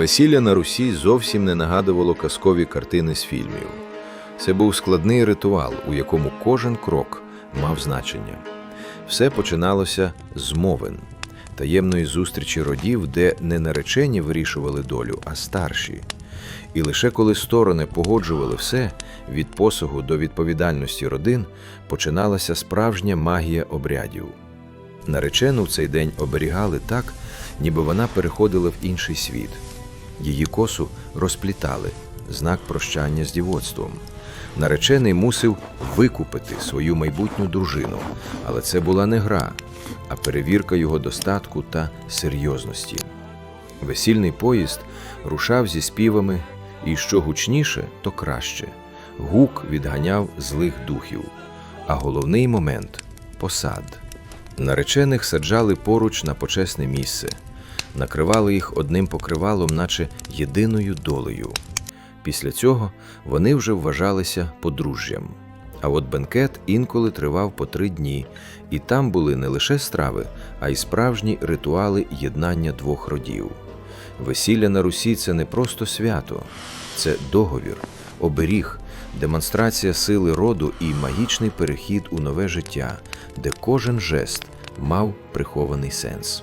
Весілля на Русі зовсім не нагадувало казкові картини з фільмів. Це був складний ритуал, у якому кожен крок мав значення. Все починалося з мовин, таємної зустрічі родів, де не наречені вирішували долю, а старші. І лише коли сторони погоджували все від посугу до відповідальності родин, починалася справжня магія обрядів. Наречену в цей день оберігали так, ніби вона переходила в інший світ. Її косу розплітали знак прощання з дівоцтвом. Наречений мусив викупити свою майбутню дружину, але це була не гра, а перевірка його достатку та серйозності. Весільний поїзд рушав зі співами, і що гучніше, то краще. Гук відганяв злих духів, а головний момент посад. Наречених саджали поруч на почесне місце, накривали їх одним покривалом, наче єдиною долею. Після цього вони вже вважалися подружжям. А от бенкет інколи тривав по три дні, і там були не лише страви, а й справжні ритуали єднання двох родів. Весілля на Русі це не просто свято, це договір, оберіг, демонстрація сили роду і магічний перехід у нове життя, де кожен жест мав прихований сенс.